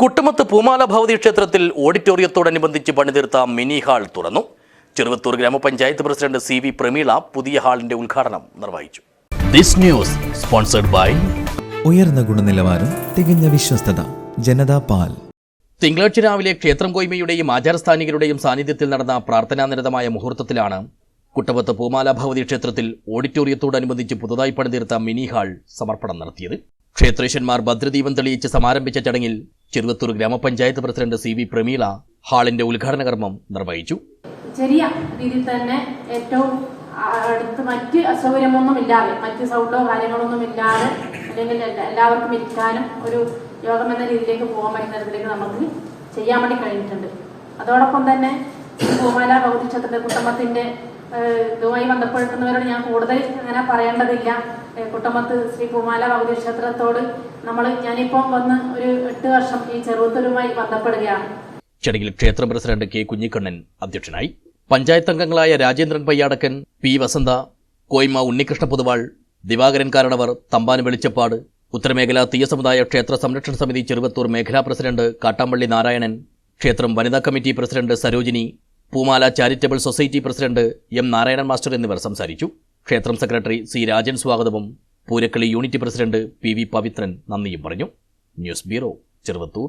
കുട്ടമത്ത് പൂമാല ഭവതി ക്ഷേത്രത്തിൽ ഓഡിറ്റോറിയത്തോടനുബന്ധിച്ച് പണിതീർത്ത mini hall തുറന്നു. Cheruvathur grama panchayat president C V Prameela പുതിയ ഹാളിന്റെ ഉദ്ഘാടനം നിർവഹിച്ചു. ദിസ് ന്യൂസ് സ്പോൺസർഡ് ബൈ ഉയർന്ന ഗുണനിലവാരം തികഞ്ഞ വിശ്വസ്തത ജനതാ പാൽ. തിങ്കളാഴ്ച രാവിലെ ക്ഷേത്രം കോയ്മയുടെയും ആചാരസ്ഥാനികരുടെയും സാന്നിധ്യത്തിൽ നടന്ന പ്രാർത്ഥനാനിരതമായ മുഹൂർത്തത്തിലാണ് കുട്ടപത്ത് പൂമാല ഭവതി ക്ഷേത്രത്തിൽ ഓഡിറ്റോറിയത്തോടനുബന്ധിച്ച് പുതുതായി പണിതീർത്ത മിനി ഹാൾ സമർപ്പണം നടത്തിയത്. ക്ഷേത്രേശന്മാർ ഭദ്രദീപം തെളിയിച്ച് സമാരംഭിച്ച ചടങ്ങിൽ Cheruvathur grama panchayat president C V Prameela ഹാളിന്റെ ഉദ്ഘാടന കർമ്മം നിർവഹിച്ചു. ചെറിയ രീതിയിൽ തന്നെ ഏറ്റവും അടുത്ത് മറ്റ് അസൗകര്യമൊന്നും ഇല്ലാതെ മറ്റ് സൗണ്ടോ കാര്യങ്ങളൊന്നും ഇല്ലാതെ അല്ലെങ്കിൽ എല്ലാവർക്കും ഇരിക്കാനും ഒരു യോഗം എന്ന രീതിയിലേക്ക് പോകാൻ പറ്റുന്ന തരത്തിലേക്ക് നമുക്ക് ചെയ്യാൻ വേണ്ടി കഴിഞ്ഞിട്ടുണ്ട്. അതോടൊപ്പം തന്നെ പൂമാല ഭൗതി ക്ഷേത്രത്തിന്റെ കുട്ടമ്മത്തിന്റെ ഏഹ്, ഇതുമായി ബന്ധപ്പെടുത്തുന്നവരോട് ഞാൻ കൂടുതൽ അങ്ങനെ പറയേണ്ടതില്ല. കുട്ടമത്ത് ശ്രീ പൂമാല ഭൗതി ക്ഷേത്രത്തോട് നമ്മൾ ഞാനിപ്പം വന്ന് ഒരു എട്ട് വർഷം ഈ ചെറുത്തലുമായി ബന്ധപ്പെടുകയാണ്. ചടങ്ങിൽ ക്ഷേത്ര പ്രസിഡന്റ് കെ കുഞ്ഞിക്കണ്ണൻ അധ്യക്ഷനായി. പഞ്ചായത്ത് അംഗങ്ങളായ രാജേന്ദ്രൻ പയ്യാടക്കൻ പി വസന്ത കോയ്മ ഉണ്ണികൃഷ്ണ പൊതുവാൾ ദിവാകരൻ കാരണവർ തമ്പാൻ വെളിച്ചപ്പാട് ഉത്തരമേഖല തീയ സമുദായ ക്ഷേത്ര സംരക്ഷണ സമിതി ചെറുവത്തൂർ മേഖലാ പ്രസിഡന്റ് കാട്ടാമ്പള്ളി നാരായണൻ ക്ഷേത്രം വനിതാ committee president Sarojini Poomala charitable society president M Narayanan master എന്നിവർ സംസാരിച്ചു. ക്ഷേത്രം സെക്രട്ടറി സി രാജൻ സ്വാഗതവും Poorakkali unit president P V Pavithran നന്ദിയും പറഞ്ഞു. News bureau Cheruvathur.